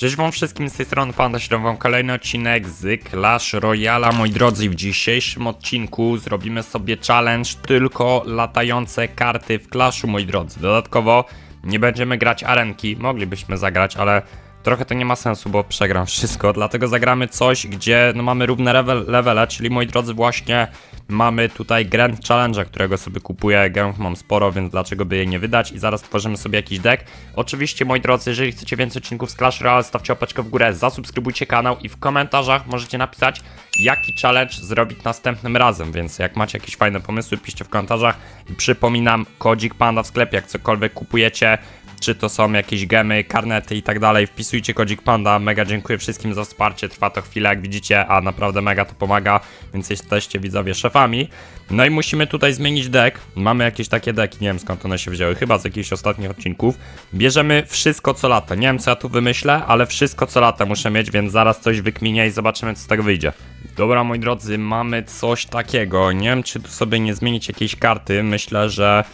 Cześć wam wszystkim, z tej strony Panda wam kolejny odcinek z Clash Royala. Moi drodzy, w dzisiejszym odcinku zrobimy sobie challenge tylko latające karty w Clashu, moi drodzy. Dodatkowo nie będziemy grać arenki, moglibyśmy zagrać, ale trochę to nie ma sensu, bo przegram wszystko, dlatego zagramy coś, gdzie no, mamy równe level, levele, czyli moi drodzy właśnie mamy tutaj Grand Challenge, którego sobie kupuję, gęb mam sporo, więc dlaczego by jej nie wydać? I zaraz tworzymy sobie jakiś deck. Oczywiście moi drodzy, jeżeli chcecie więcej odcinków z Clash Royale, stawcie łapeczkę w górę, zasubskrybujcie kanał i w komentarzach możecie napisać jaki challenge zrobić następnym razem, więc jak macie jakieś fajne pomysły, piszcie w komentarzach. I przypominam, kodzik Panda w sklepie, jak cokolwiek kupujecie, czy to są jakieś gemy, karnety i tak dalej, wpisujcie kodzik Panda, mega dziękuję wszystkim za wsparcie, trwa to chwilę jak widzicie, a naprawdę mega to pomaga, więc jesteście widzowie szefami. No i musimy tutaj zmienić deck, mamy jakieś takie deki, nie wiem skąd one się wzięły, chyba z jakichś ostatnich odcinków. Bierzemy wszystko co lata, nie wiem co ja tu wymyślę, ale wszystko co lata muszę mieć, więc zaraz coś wykminię i zobaczymy co z tego wyjdzie. Dobra moi drodzy, mamy coś takiego, nie wiem czy tu sobie nie zmienić jakiejś karty, myślę, że...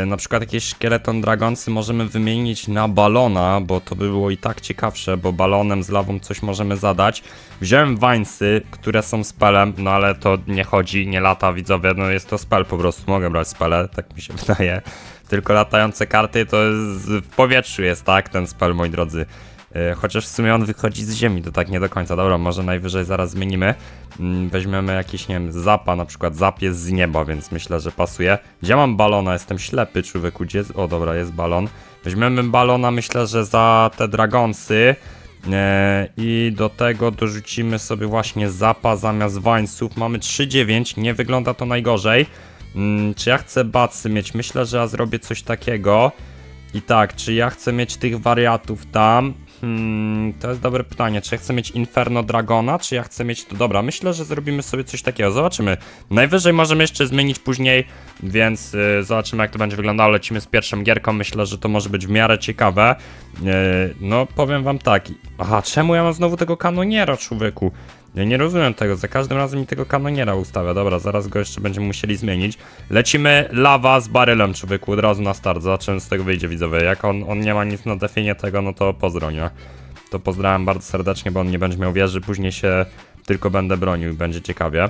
Yy, na przykład jakieś szkieleton dragonsy możemy wymienić na balona, bo to by było i tak ciekawsze, bo balonem z lawą coś możemy zadać. Wziąłem wańsy, które są spelem, no ale to nie chodzi, nie lata widzowie, no jest to spell po prostu, mogę brać spele, tak mi się wydaje. Tylko latające karty to jest, w powietrzu jest, tak, ten spell moi drodzy. Yy, Chociaż w sumie on wychodzi z ziemi, to tak nie do końca. Dobra, może najwyżej zaraz zmienimy. Mm, Weźmiemy jakiś, nie wiem, zapa, na przykład zap jest z nieba, więc myślę, że pasuje. Gdzie mam balona? Jestem ślepy, człowieku. Gdzie jest... O, dobra, jest balon. Weźmiemy balona, myślę, że za te dragonsy. E, I do tego dorzucimy sobie właśnie zapa zamiast wańców. Mamy 3,9, nie wygląda to najgorzej. Mm, Czy ja chcę bacy mieć? Myślę, że ja zrobię coś takiego. I tak, czy ja chcę mieć tych wariatów tam? Hmm, to jest dobre pytanie. Czy ja chcę mieć Inferno Dragona, czy ja chcę mieć to? Dobra, myślę, że zrobimy sobie coś takiego. Zobaczymy. Najwyżej możemy jeszcze zmienić później, więc y, zobaczymy, jak to będzie wyglądało. Lecimy z pierwszą gierką. Myślę, że to może być w miarę ciekawe. Y, no, powiem wam tak. Aha, czemu ja mam znowu tego kanoniera, człowieku? Ja nie rozumiem tego, za każdym razem mi tego kanoniera ustawia. Dobra, zaraz go jeszcze będziemy musieli zmienić. Lecimy lawa z barylem, człowieku, od razu na start. Zobaczymy, z tego wyjdzie, widzowie. Jak on, on nie ma nic na definie tego, no to pozdro, nie? To pozdrawiam bardzo serdecznie, bo on nie będzie miał wieży, później się tylko będę bronił i będzie ciekawie.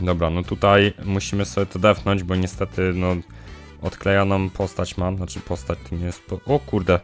Dobra, no tutaj musimy sobie to defnąć, bo niestety, no, odklejoną postać mam, znaczy postać to nie jest... Po... O kurde,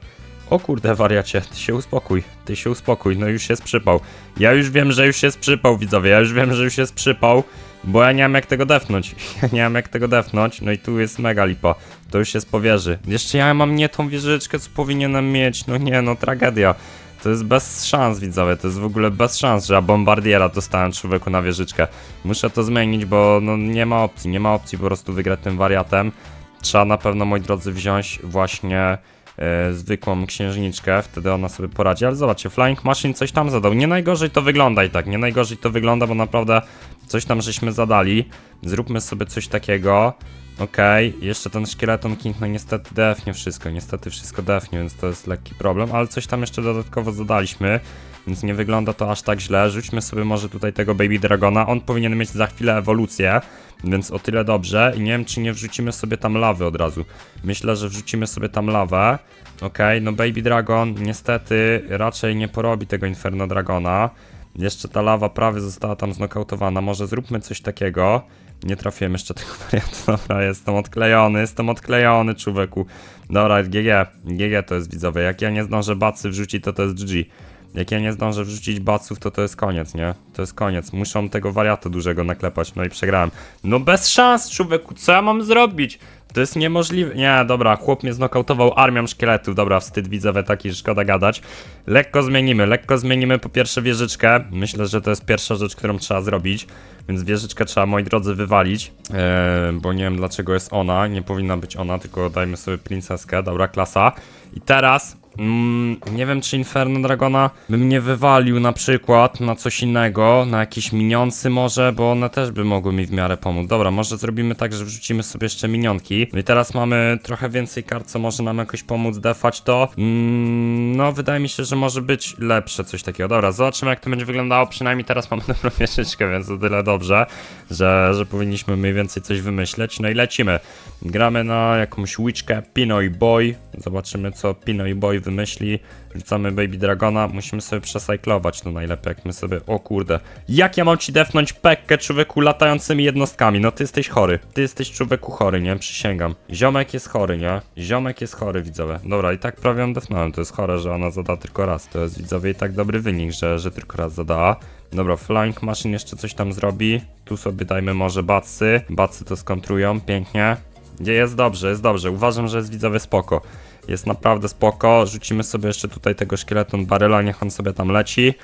o kurde wariacie, ty się uspokój, ty się uspokój, no już jest przypał. Ja już wiem, że już jest przypał, widzowie, ja już wiem, że już jest przypał, bo ja nie mam jak tego defnąć. Ja nie mam jak tego defnąć, no i tu jest mega lipa. To już jest po wieży. Jeszcze ja mam nie tą wieżyczkę, co powinienem mieć, no nie, no tragedia. To jest bez szans, widzowie, to jest w ogóle bez szans, że ja bombardiera dostałem człowieku na wieżyczkę. Muszę to zmienić, bo no nie ma opcji, nie ma opcji po prostu wygrać tym wariatem. Trzeba na pewno, moi drodzy, wziąć właśnie e, zwykłą księżniczkę, wtedy ona sobie poradzi, ale zobaczcie, Flying Machine coś tam zadał. Nie najgorzej to wygląda i tak, nie najgorzej to wygląda, bo naprawdę coś tam żeśmy zadali. Zróbmy sobie coś takiego. Okej, jeszcze ten szkieleton king, no niestety defnie wszystko, niestety wszystko defnie, więc to jest lekki problem, ale coś tam jeszcze dodatkowo zadaliśmy, więc nie wygląda to aż tak źle. Rzućmy sobie może tutaj tego Baby Dragona, on powinien mieć za chwilę ewolucję, więc o tyle dobrze i nie wiem czy nie wrzucimy sobie tam lawy od razu. Myślę, że wrzucimy sobie tam lawę. Okej, no Baby Dragon niestety raczej nie porobi tego Inferno Dragona. Jeszcze ta lawa prawie została tam znokautowana. Może zróbmy coś takiego. Nie trafiłem jeszcze tego wariantu. Dobra, jestem odklejony, jestem odklejony, człowieku. Dobra, GG. GG to jest widzowie. Jak ja nie zdążę bacy wrzucić, to to jest GG. Jak ja nie zdążę wrzucić baców, to to jest koniec, nie? To jest koniec. Muszą tego wariatu dużego naklepać, no i przegrałem. No bez szans, człowieku, co ja mam zrobić? To jest niemożliwe. Nie, dobra, chłop mnie znokautował armią szkieletów. Dobra, wstyd widzowie taki, szkoda gadać. Lekko zmienimy, lekko zmienimy po pierwsze wieżyczkę. Myślę, że to jest pierwsza rzecz, którą trzeba zrobić. Więc wieżyczkę trzeba, moi drodzy, wywalić. Eee, bo nie wiem dlaczego jest ona. Nie powinna być ona, tylko dajmy sobie princeskę. Dobra, klasa. I teraz Mm, nie wiem, czy Inferno Dragona bym nie wywalił na przykład na coś innego, na jakieś miniący może, bo one też by mogły mi w miarę pomóc. Dobra, może zrobimy tak, że wrzucimy sobie jeszcze minionki. No i teraz mamy trochę więcej kart, co może nam jakoś pomóc defać to. Mm, no, wydaje mi się, że może być lepsze coś takiego. Dobra, zobaczymy jak to będzie wyglądało. Przynajmniej teraz mamy dobrą mieszyczkę, więc o tyle dobrze, że, że powinniśmy mniej więcej coś wymyśleć. No i lecimy. Gramy na jakąś łyczkę Pinoy Boy. Zobaczymy, co Pinoy Boy wymyśli. Rzucamy Baby Dragona, musimy sobie przesajklować to najlepiej, jak my sobie... O kurde. Jak ja mam ci defnąć pekkę człowieku latającymi jednostkami? No ty jesteś chory. Ty jesteś człowieku chory, nie? Przysięgam. Ziomek jest chory, nie? Ziomek jest chory, widzowie. Dobra, i tak prawie ją defnąłem. To jest chore, że ona zada tylko raz. To jest, widzowie, i tak dobry wynik, że, że tylko raz zadała. Dobra, Flying Machine jeszcze coś tam zrobi. Tu sobie dajmy może batsy. Batsy to skontrują, pięknie. Nie, jest dobrze, jest dobrze. Uważam, że jest widzowie spoko. Jest naprawdę spoko. Rzucimy sobie jeszcze tutaj tego szkieleton baryla, niech on sobie tam leci.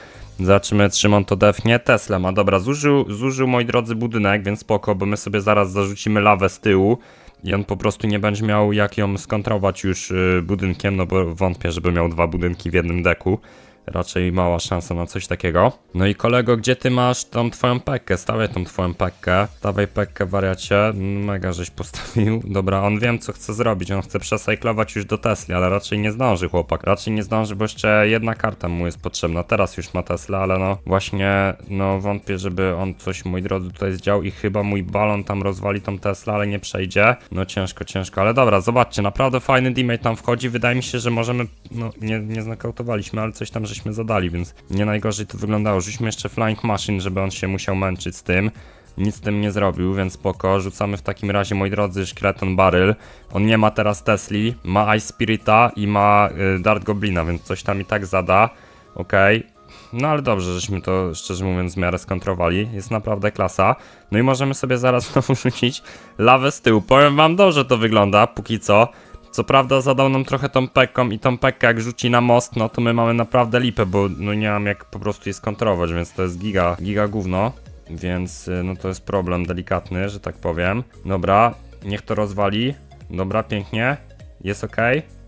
Zobaczymy, czy on to defnie. Tesla ma, dobra, zużył, zużył, moi drodzy, budynek, więc spoko, bo my sobie zaraz zarzucimy lawę z tyłu. I on po prostu nie będzie miał jak ją skontrować już y, budynkiem, no bo wątpię, żeby miał dwa budynki w jednym deku. Raczej mała szansa na coś takiego. No i kolego, gdzie ty masz tą twoją pekkę? Stawiaj tą twoją pekkę. Stawaj pekkę, wariacie. Mega żeś postawił. Dobra, on wiem co chce zrobić. On chce przesajklować już do Tesli, ale raczej nie zdąży chłopak. Raczej nie zdąży, bo jeszcze jedna karta mu jest potrzebna. Teraz już ma Tesla, ale no właśnie, no wątpię, żeby on coś, moi drodzy, tutaj zdział i chyba mój balon tam rozwali tą Tesla, ale nie przejdzie. No ciężko, ciężko, ale dobra, zobaczcie, naprawdę fajny teammate tam wchodzi. Wydaje mi się, że możemy, no nie, nie znakautowaliśmy, ale coś tam żeśmy zadali, więc nie najgorzej to wyglądało. Rzućmy jeszcze Flying Machine, żeby on się musiał męczyć z tym. Nic z tym nie zrobił, więc spoko. Rzucamy w takim razie, moi drodzy, szkieleton Baryl. On nie ma teraz Tesli, ma Ice Spirita i ma y, Dart Goblina, więc coś tam i tak zada. Okej. No ale dobrze, żeśmy to szczerze mówiąc w miarę skontrowali. Jest naprawdę klasa. No i możemy sobie zaraz znowu rzucić lawę z tyłu. Powiem wam, dobrze to wygląda, póki co. Co prawda zadał nam trochę tą pekką i tą pekkę jak rzuci na most, no to my mamy naprawdę lipę, bo no nie mam jak po prostu je skontrować, więc to jest giga, giga gówno. Więc y, no to jest problem delikatny, że tak powiem. Dobra, niech to rozwali. Dobra, pięknie. Jest ok.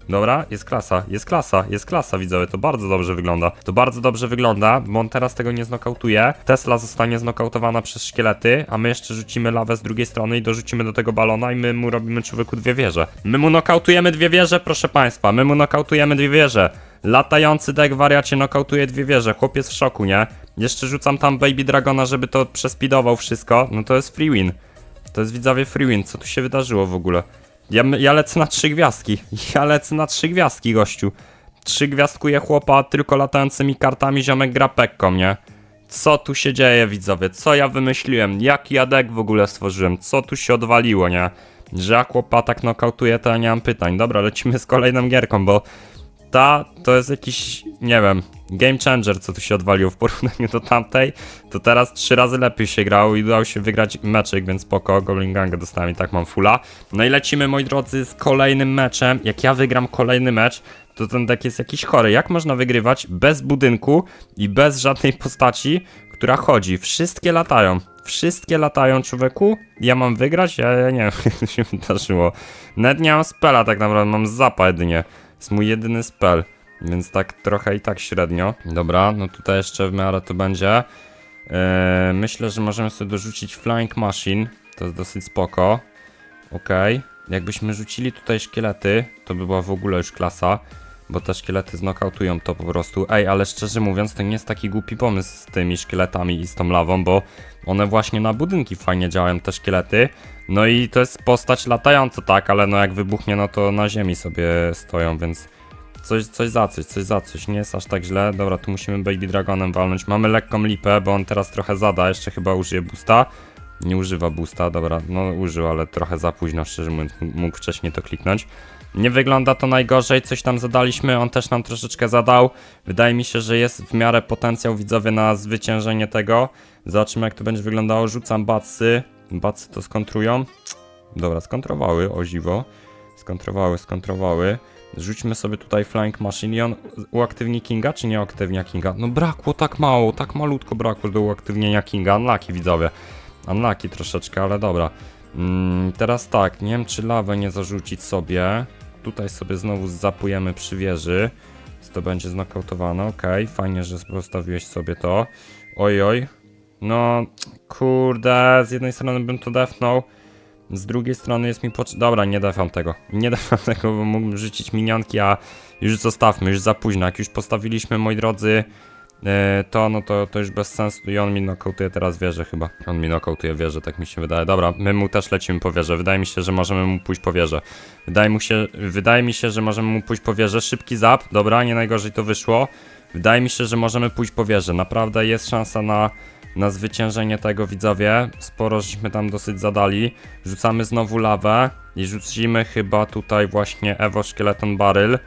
Dobra, jest klasa, jest klasa, jest klasa, widzowie, to bardzo dobrze wygląda. To bardzo dobrze wygląda, bo on teraz tego nie znokautuje. Tesla zostanie znokautowana przez szkielety, a my jeszcze rzucimy lawę z drugiej strony i dorzucimy do tego balona i my mu robimy człowieku dwie wieże. My mu nokautujemy dwie wieże, proszę państwa, my mu nokautujemy dwie wieże. Latający deck wariacie nokautuje dwie wieże, chłopiec w szoku, nie? Jeszcze rzucam tam Baby Dragona, żeby to przespidował wszystko, no to jest free win. To jest widzowie free win, co tu się wydarzyło w ogóle? Ja, ja lecę na trzy gwiazdki. Ja lecę na trzy gwiazdki, gościu. Trzy gwiazdkuję chłopa tylko latającymi kartami, ziomek gra pekką, nie? Co tu się dzieje, widzowie? Co ja wymyśliłem? Jaki ja deck w ogóle stworzyłem? Co tu się odwaliło, nie? Że jak chłopa tak nokautuje, to ja nie mam pytań. Dobra, lecimy z kolejną gierką, bo ta to jest jakiś, nie wiem, game changer, co tu się odwaliło w porównaniu do tamtej. To teraz trzy razy lepiej się grało i udało się wygrać meczyk, więc spoko, Goblin Ganga dostałem i tak mam fulla. No i lecimy, moi drodzy, z kolejnym meczem. Jak ja wygram kolejny mecz, to ten deck jest jakiś chory. Jak można wygrywać bez budynku i bez żadnej postaci, która chodzi? Wszystkie latają. Wszystkie latają, człowieku. Ja mam wygrać? Ja, ja nie wiem, jak to się wydarzyło. Nawet nie mam spela tak naprawdę, mam zapa jedynie. jest mój jedyny spell. Więc tak trochę i tak średnio. Dobra, no tutaj jeszcze w miarę to będzie. Eee, myślę, że możemy sobie dorzucić Flying Machine. To jest dosyć spoko. Okej. Jakbyśmy rzucili tutaj szkielety, to by była w ogóle już klasa. Bo te szkielety znokautują to po prostu. Ej, ale szczerze mówiąc, to nie jest taki głupi pomysł z tymi szkieletami i z tą lawą, bo one właśnie na budynki fajnie działają, te szkielety. No i to jest postać latająca, tak, ale no jak wybuchnie, no to na ziemi sobie stoją, więc coś, coś za coś, coś za coś, nie jest aż tak źle. Dobra, tu musimy Baby Dragonem walnąć. Mamy lekką lipę, bo on teraz trochę zada, jeszcze chyba użyje boosta. Nie używa boosta, dobra, no użył, ale trochę za późno, szczerze mówiąc, mógł wcześniej to kliknąć. Nie wygląda to najgorzej, coś tam zadaliśmy, on też nam troszeczkę zadał. Wydaje mi się, że jest w miarę potencjał widzowie na zwyciężenie tego. Zobaczymy jak to będzie wyglądało, rzucam batsy. Batsy to skontrują. Dobra, skontrowały, o dziwo. Skontrowały, skontrowały. Rzućmy sobie tutaj Flying Machine i on uaktywni Kinga, czy nie uaktywnia Kinga? No brakło tak mało, tak malutko brakło do uaktywnienia Kinga. Unlucky widzowie. Unlucky troszeczkę, ale dobra. Mm, teraz tak, nie wiem czy lawę nie zarzucić sobie. Tutaj sobie znowu zapujemy przy wieży. To będzie znokautowane, okej. Fajnie, że postawiłeś sobie to. Oj, oj. No, kurde, z jednej strony bym to defnął. Z drugiej strony jest mi potrzebne. Dobra, nie defam tego. Nie defam tego, bo mógłbym rzucić minionki, a już zostawmy, już za późno. Jak już postawiliśmy, moi drodzy, e, to no to, to już bez sensu i on mi nokautuje teraz wieżę chyba. On mi nokautuje wieżę, tak mi się wydaje. Dobra, my mu też lecimy po wieżę. Wydaje mi się, że możemy mu pójść po wieżę. Wydaje, się, wydaje mi się, że możemy mu pójść po wieżę. Szybki zap, dobra, nie najgorzej to wyszło. Wydaje mi się, że możemy pójść po wieżę. Naprawdę jest szansa na, na zwyciężenie tego widzowie. Sporo żeśmy tam dosyć zadali. Rzucamy znowu lawę i rzucimy chyba tutaj właśnie Evo Skeleton Barrel.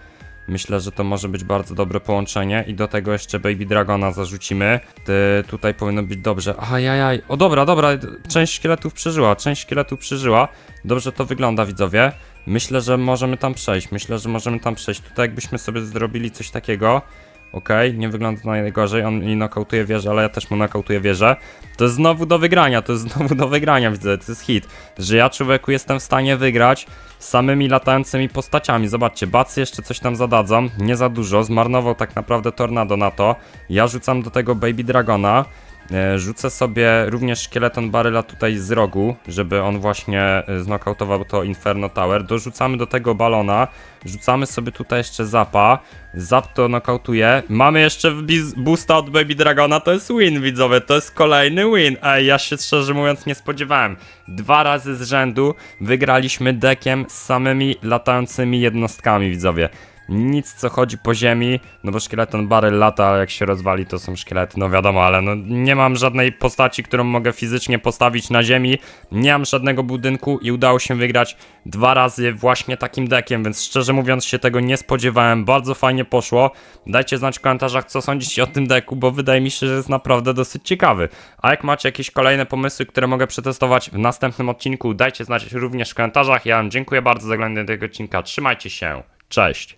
Myślę, że to może być bardzo dobre połączenie i do tego jeszcze Baby Dragona zarzucimy. Ty, tutaj powinno być dobrze. Ajajaj. O dobra, dobra, część szkieletów przeżyła, część szkieletów przeżyła. Dobrze to wygląda, widzowie. Myślę, że możemy tam przejść. Myślę, że możemy tam przejść. Tutaj jakbyśmy sobie zrobili coś takiego. Okej, nie wygląda to najgorzej. On mi nokautuje wieżę, ale ja też mu nokautuję wieżę. To jest znowu do wygrania, to jest znowu do wygrania, widzę, to jest hit. Że ja człowieku jestem w stanie wygrać samymi latającymi postaciami. Zobaczcie, bacy jeszcze coś tam zadadzą, nie za dużo, zmarnował tak naprawdę tornado na to. Ja rzucam do tego Baby Dragona. E, Rzucę sobie również szkieleton baryla tutaj z rogu, żeby on właśnie e, znokautował to Inferno Tower. Dorzucamy do tego balona, rzucamy sobie tutaj jeszcze zapa. Zap to nokautuje. Mamy jeszcze boosta od Baby Dragona, to jest win widzowie, to jest kolejny win. Ej, ja się szczerze mówiąc nie spodziewałem. Dwa razy z rzędu wygraliśmy dekiem z samymi latającymi jednostkami widzowie. Nic co chodzi po ziemi, no bo szkieleton baryl lata, ale jak się rozwali to są szkielety, no wiadomo, ale no nie mam żadnej postaci, którą mogę fizycznie postawić na ziemi, nie mam żadnego budynku i udało się wygrać dwa razy właśnie takim dekiem, więc szczerze mówiąc się tego nie spodziewałem, bardzo fajnie poszło. Dajcie znać w komentarzach co sądzicie o tym deku, bo wydaje mi się, że jest naprawdę dosyć ciekawy. A jak macie jakieś kolejne pomysły, które mogę przetestować w następnym odcinku, dajcie znać również w komentarzach. Ja wam dziękuję bardzo za oglądanie tego odcinka, trzymajcie się, cześć!